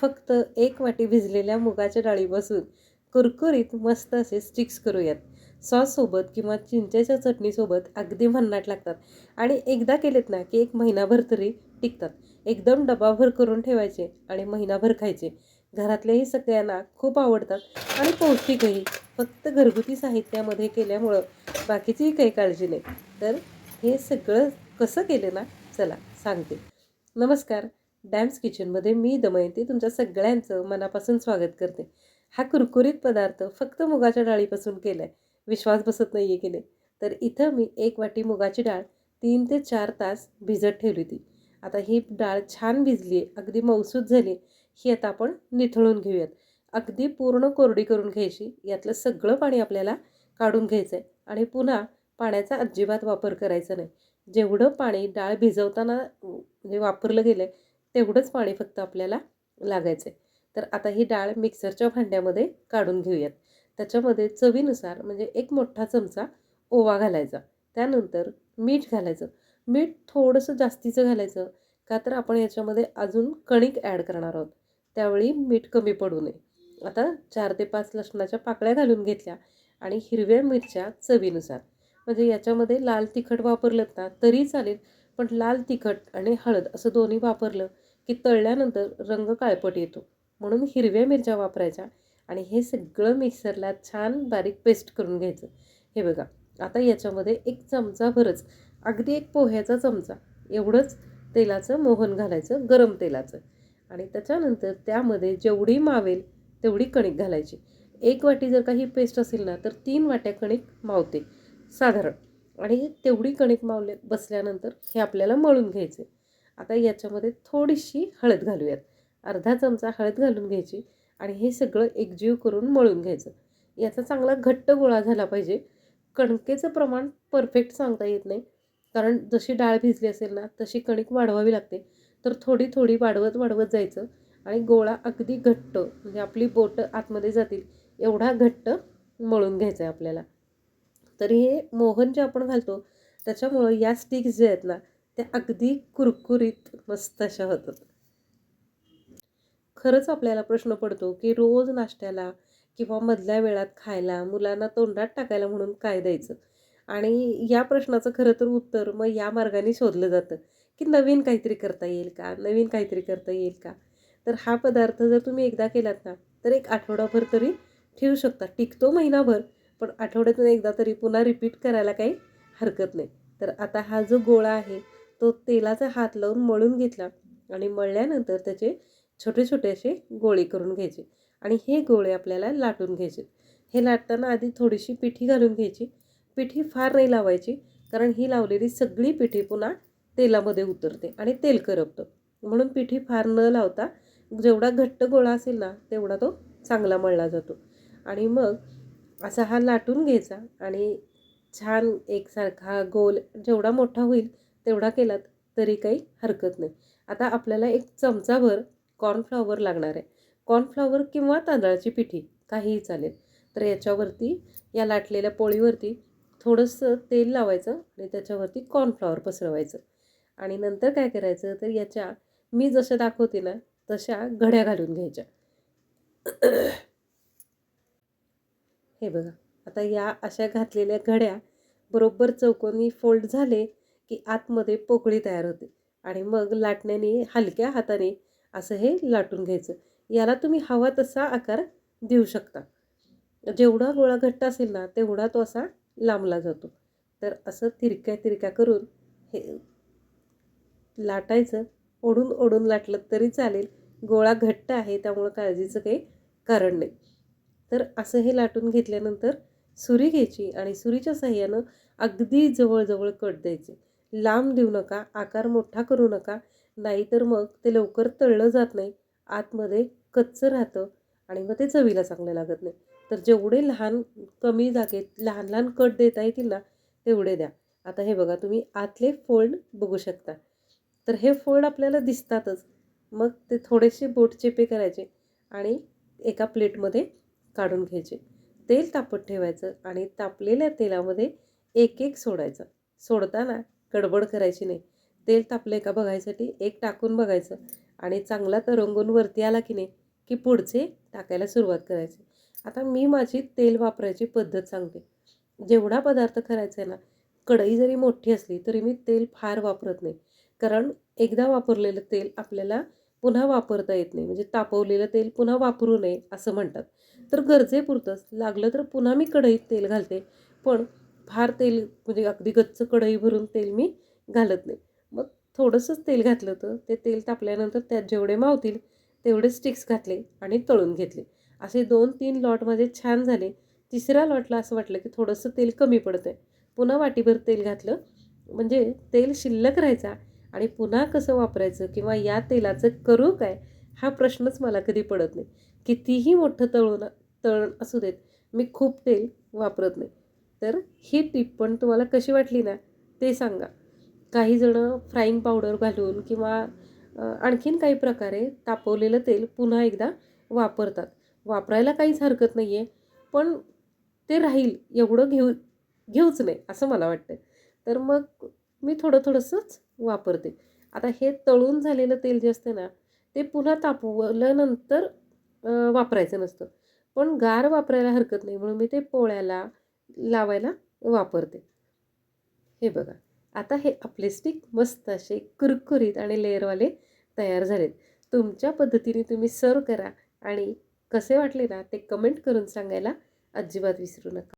फक्त एक वाटी भिजलेल्या मुगाच्या डाळीपासून कुरकुरीत मस्त असे स्टिक्स करूयात. सॉससोबत किंवा चिंचेच्या चटणीसोबत अगदी भन्नाट लागतात आणि एकदा केलेत ना की एक महिनाभर तरी टिकतात. एकदम डबाभर करून ठेवायचे आणि महिनाभर खायचे. घरातल्याही सगळ्यांना खूप आवडतात आणि पौष्टिकही. फक्त घरगुती साहित्यामध्ये केल्यामुळं बाकीचीही काही काळजी नाही. तर हे सगळं कसं केलं ना? चला सांगते. नमस्कार. डॅम्स किचनमध्ये मी दमयंती तुमच्या सगळ्यांचं मनापासून स्वागत करते. हा कुरकुरीत पदार्थ फक्त मुगाच्या डाळीपासून केला आहे विश्वास बसत नाही आहे की नाही? तर इथं मी एक वाटी मुगाची डाळ तीन ते चार तास भिजत ठेवली होती. आता ही डाळ छान भिजली आहे अगदी मौसूद झाली ही आता आपण निथळून घेऊयात. अगदी पूर्ण कोरडी करून घ्यायची यातलं सगळं पाणी आपल्याला काढून घ्यायचं आहे आणि पुन्हा पाण्याचा अजिबात वापर करायचा नाही. जेवढं पाणी डाळ भिजवताना म्हणजे वापरलं गेलं आहे तेवढंच पाणी फक्त आपल्याला लागायचं आहे तर आता ही डाळ मिक्सरच्या भांड्यामध्ये काढून घेऊयात. त्याच्यामध्ये चवीनुसार म्हणजे एक मोठा चमचा ओवा घालायचा. त्यानंतर मीठ घालायचं. मीठ थोडंसं जास्तीचं घालायचं का तर आपण याच्यामध्ये अजून कणिक ॲड करणार आहोत. त्यावेळी मीठ कमी पडू नये. आता चार ते पाच लसणाच्या पाकळ्या घालून घेतल्या आणि हिरव्या मिरच्या चवीनुसार. म्हणजे याच्यामध्ये लाल तिखट वापरलं ना तरी चालेल पण लाल तिखट आणि हळद असं दोन्ही वापरलं की तळल्यानंतर रंग काळपट येतो. म्हणून हिरव्या मिरच्या वापरायच्या आणि हे सगळं मिक्सरला छान बारीक पेस्ट करून घ्यायचं. हे बघा आता याच्यामध्ये एक चमचाभरच अगदी एक पोह्याचा चमचा एवढंच तेलाचं मोहन घालायचं गरम तेलाचं. आणि त्याच्यानंतर त्यामध्ये जेवढी मावेल तेवढी कणिक घालायची. एक वाटी जर काही पेस्ट असेल ना तर तीन वाट्या कणिक मावते साधारण. आणि तेवढी कणिक मावले बसल्यानंतर हे आपल्याला मळून घ्यायचे. आता याच्यामध्ये थोडीशी हळद घालूयात. अर्धा चमचा हळद घालून घ्यायची आणि हे सगळं एकजीव करून मळून घ्यायचं. याचा चांगला घट्ट गोळा झाला पाहिजे. कणकेचं प्रमाण परफेक्ट सांगता येत नाही. कारण जशी डाळ भिजली असेल ना तशी कणिक वाढवावी लागते. तर थोडी थोडी वाढवत वाढवत जायचं आणि गोळा अगदी घट्ट म्हणजे आपली बोटं आतमध्ये जातील एवढा घट्ट मळून घ्यायचा आहे आपल्याला. तर हे मोहन जे आपण घालतो त्याच्यामुळं या स्टिक्स जे आहेत ना त्या अगदी कुरकुरीत मस्त अशा होतात. खरंच आपल्याला प्रश्न पडतो की रोज नाश्त्याला किंवा मधल्या वेळात खायला मुलांना तोंडात टाकायला म्हणून काय द्यायचं? आणि या प्रश्नाचं खरं तर उत्तर मग या मार्गाने शोधलं जातं की नवीन काहीतरी करता येईल का? नवीन काहीतरी करता येईल का? तर हा पदार्थ जर तुम्ही एकदा केलात ना तर एक आठवडाभर तरी ठेवू शकता. टिकतो महिनाभर पण आठवड्यातून एकदा तरी पुन्हा रिपीट करायला काही हरकत नाही. तर आता हा जो गोळा आहे तो तेलाचा हात लावून मळून घेतला आणि मळल्यानंतर त्याचे छोटे छोटे असे गोळे करून घ्यायचे आणि हे गोळे आपल्याला लाटून घ्यायचे. हे लाटताना आधी थोडीशी पिठी घालून घ्यायची. पिठी फार नाही लावायची कारण ही लावलेली सगळी पिठी पुन्हा तेलामध्ये उतरते आणि तेल करपतं. म्हणून पिठी फार न लावता जेवढा घट्ट गोळा असेल ना तेवढा तो चांगला मळला जातो. आणि मग असा हा लाटून घ्यायचा आणि छान एकसारखा गोल जेवढा मोठा होईल तेवढा केलात तरी काही हरकत नाही. आता आपल्याला एक चमचाभर कॉर्नफ्लॉवर लागणार आहे. कॉर्नफ्लॉवर किंवा तांदळाची पिठी काहीही चालेल. तर याच्यावरती या लाटलेल्या पोळीवरती थोडंसं तेल लावायचं आणि त्याच्यावरती कॉर्नफ्लॉवर पसरवायचं. आणि नंतर काय करायचं? तर याच्या मी जशा दाखवते ना तशा घड्या घालून घ्यायच्या. हे बघा. आता या अशा घातलेल्या घड्या बरोबर चौकोनी फोल्ड झाले की आतमध्ये पोकळी तयार होते. आणि मग लाटण्याने हलक्या हाताने असं हे लाटून घ्यायचं. याला तुम्ही हवा तसा आकार देऊ शकता. जेवढा गोळा घट्ट असेल ना तेवढा तो असा लांबला जातो. तर असं तिरक्या तिरक्या करून हे लाटायचं. ओढून ओढून लाटलं तरी चालेल. गोळा घट्ट आहे त्यामुळं काळजीचं काही कारण नाही. तर असं हे लाटून घेतल्यानंतर सुरी घ्यायची आणि सुरीच्या साह्यानं अगदी जवळजवळ कट द्यायचे. लांब देऊ नका आकार मोठा करू नका नाहीतर मग ते लवकर तळलं जात नाही आतमध्ये कच्चं राहतं आणि मग ते चवीला चांगलं लागत नाही. तर जेवढे लहान कमी जागेत लहान लहान कट देता येतील ना तेवढे द्या. आता हे बघा तुम्ही आतले फोल्ड बघू शकता. तर हे फोल्ड आपल्याला दिसतातच. मग ते थोडेसे बोट चेपे करायचे आणि एका प्लेटमध्ये काढून घ्यायचे. तेल तापत ठेवायचं आणि तापलेल्या तेलामध्ये एक एक सोडायचं. सोडताना गडबड करायची नाही. तेल तापले का बघायसाठी? एक टाकून बघायचं. आणि चांगला तरंगून वरती आला की नाही की पुढचे टाकायला सुरुवात करायची. आता मी माझी तेल वापरायची पद्धत सांगते. जेवढा पदार्थ करायचा आहे ना कढई जरी मोठी असली तरी मी तेल फार वापरत नाही. कारण एकदा वापरलेलं तेल आपल्याला पुन्हा वापरता येत नाही. म्हणजे तापवलेलं तेल पुन्हा वापरू नये असं म्हणतात. तर गरजेपुरतंच. लागलं तर पुन्हा मी कढईत तेल घालते. पण फार तेल म्हणजे अगदी गच्च कढई भरून तेल मी घालत नाही. मग थोडंसंच तेल घातलं होतं. ते तेल तापल्यानंतर त्यात जेवढे मावतील तेवढे स्टिक्स घातले आणि तळून घेतले. असे दोन तीन लॉट माझे छान झाले. तिसऱ्या लॉटला असं वाटलं की थोडंसं तेल कमी पडतं आहे पुन्हा वाटीभर तेल घातलं. म्हणजे तेल शिल्लक राहायचा आणि पुन्हा कसं वापरायचं किंवा या तेलाचं करू काय हा प्रश्नच मला कधी पडत नाही. कितीही मोठं तळून तळण असू देत मी खूप तेल वापरत नाही. तर ही टीप पण तुम्हाला कशी वाटली ना ते सांगा. काही जणं फ्राईंग पावडर घालून किंवा आणखीन काही प्रकारे तापवलेलं तेल पुन्हा एकदा वापरतात. वापरायला काहीच हरकत नाही आहे पण ते राहील एवढं घेऊ घेऊच नाही असं मला वाटतं तर मग मी थोडं थोडंसंच वापरते. आता हे तळून झालेलं तेल जे असतं ना ते पुन्हा तापवल्यानंतर वापरायचं नसतं. पण गार वापरायला हरकत नाही म्हणून मी ते पोळ्याला लावायला वापरते. हे बघा. आता हे आपले स्टिक मस्त असे कुरकुरीत आणि लेअरवाले तयार झालेत. तुमच्या पद्धतीने तुम्ही सर्व करा आणि कसे वाटले ना ते कमेंट करून सांगायला अजिबात विसरू नका.